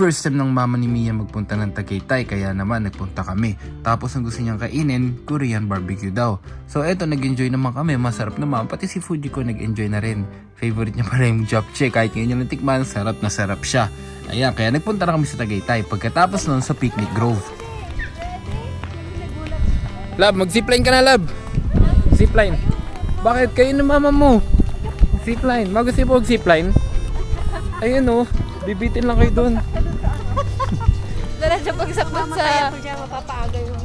First time ng mama ni Mia magpunta ng Tagaytay kaya naman nagpunta kami. Tapos ang gusto niyang kainin, Korean barbecue daw. So eto nag-enjoy naman kami, masarap naman. Pati si Fujiko nag-enjoy na rin. Favorite niya pa rin yung japchae kahit ngayon yung natikman, sarap na sarap siya. Ayan, kaya nagpunta na kami sa Tagaytay. Pagkatapos nun sa Picnic Grove. Lab, mag-zipline ka na, Lab. Zipline. Bakit? Kayo na mama mo. Zipline. Magusto po mag-zipline? Ayun oh. Bibitin lang kayo doon. Diretso pagsakot sa... siya mapapaaga yung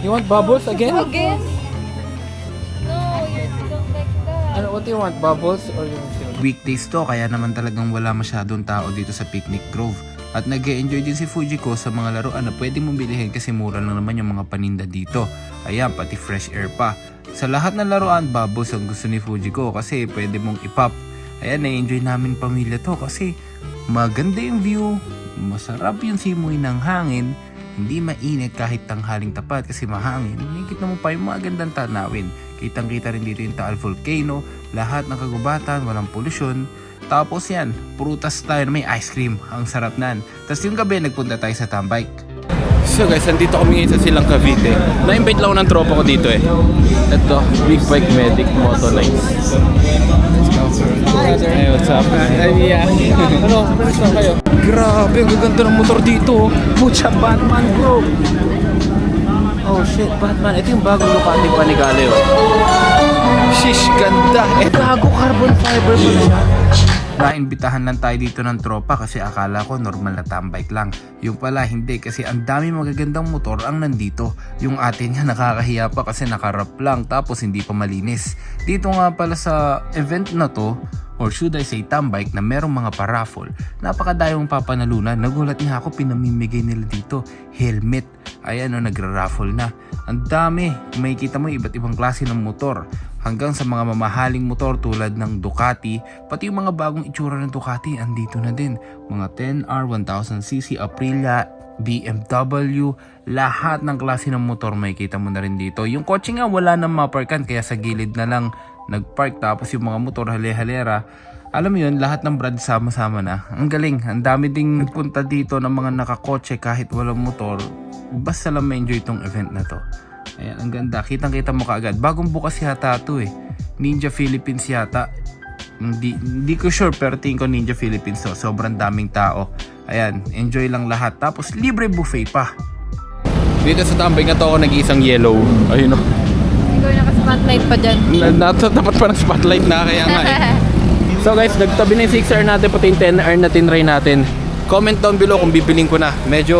You want bubbles again? Again? No, you don't like that. Ano, what do you want? Bubbles or yung Weekdays to, kaya naman talagang wala masyadong tao dito sa Picnic Grove. At nag enjoy din si Fujiko sa mga laruan na pwede mong bilihin kasi mura lang naman yung mga paninda dito. Ayan, pati fresh air pa. Sa lahat ng laruan, bubbles ang gusto ni Fujiko kasi pwede mong ipop. Ayan, na-enjoy namin pamilya to kasi maganda yung view, masarap yung simoy ng hangin, hindi mainit kahit tanghaling tapat kasi mahangin. Nakikita mo pa yung mga gandang tanawin. Kitang-kita rin dito yung Taal Volcano, lahat ng kagubatan, walang polusyon. Tapos yan, prutas tayo na may ice cream. Ang sarap nan. Tapos yung gabi, nagpunta tayo sa Tambike. So guys, nandito kami ngayon sa Silang Cavite. Na-invite lang ng tropa ko dito eh. Ito, Big Bike Medic Moto Nights. Hey, what's up? yeah. ano, friends lang kayo? Grabe, ang gaganda ng motor dito. oh. Pucha, Batman bro. Oh shit, Batman. Ito yung bagong Ducati Panigale oh. Shish, ganda. Eh, bago carbon fiber pa na siya. Naimbitahan lang tayo dito ng tropa kasi akala ko normal na tambike lang. Yung pala hindi kasi ang dami magagandang motor ang nandito. Yung atin nga nakakahiya pa kasi nakarap lang tapos hindi pa malinis. Dito nga pala sa event na to, or should I say tambike na merong mga paraffle, napakadayong papanalunan. Nagulat nga ako pinamimigay nila dito. Helmet. Ayan o, nagra-raffle na. Ang dami. May kita mo iba't ibang klase ng motor. Hanggang sa mga mamahaling motor tulad ng Ducati, pati yung mga bagong itsura ng Ducati andito na din. Mga 10R, 1000cc, Aprilia, BMW, lahat ng klase ng motor may kita mo na rin dito. Yung kotse nga wala nang maparkan kaya sa gilid na lang nagpark tapos yung mga motor hale-halera. Alam mo yun, lahat ng brand sama-sama na. Ang galing, ang dami ding nagpunta dito ng mga nakakotse kahit walang motor. Basta lang ma-enjoy itong event na to. Ayan, ang ganda. Kitang-kita mo kaagad. Bagong bukas yata to eh. Ninja Philippines yata. Hindi, hindi ko sure pero tingin ko Ninja Philippines to. Sobrang daming tao. Ayan, enjoy lang lahat. Tapos libre buffet pa. Dito sa tambay nga to ako nag-iisang yellow. Ayun o. Ikaw naka-spotlight pa dyan. Nasa tapat pa ng spotlight na kaya nga eh. So guys, nagtabi na yung 6R natin pati yung 10R na tinry natin. Comment down below kung bibiling ko na. Medyo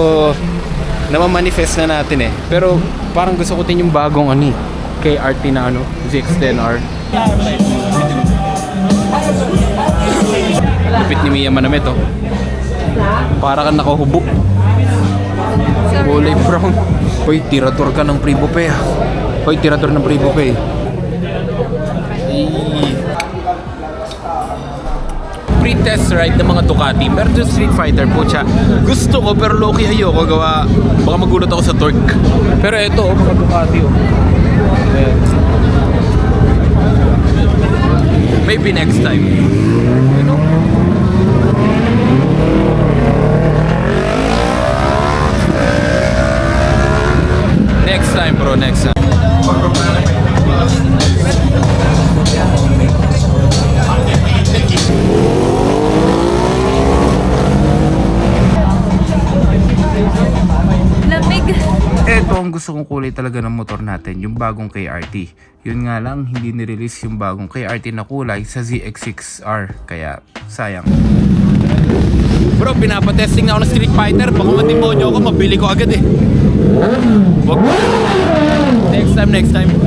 namamanifest na natin eh. Pero parang gusto ko din yung bagong ano eh. KRT na ano, ZX10R. Lupit ni Mia Manamit oh. Para kang nakahubok. Kulay brown. Hoy, tirador ka ng Pribope ah. Hoy, tirador ng. Eee. Pre-test ride ng mga Ducati. Meron yung Street Fighter po siya. Gusto ko pero low-key ayoko gawa. Baka magulat ako sa torque. Pero ito, oh, mga Ducati oh. Ayan. Maybe next time. Next time bro, next time. Lamig. Ito ang gusto kong kulay talaga ng motor natin, yung bagong KRT. Yun nga lang, hindi nirelease yung bagong KRT na kulay sa ZX6R. Kaya, sayang. Bro, pinapatesting na ako ng Street Fighter. Baka matimonyo ako, mabili ko agad eh. Wag mo. Next time, next time.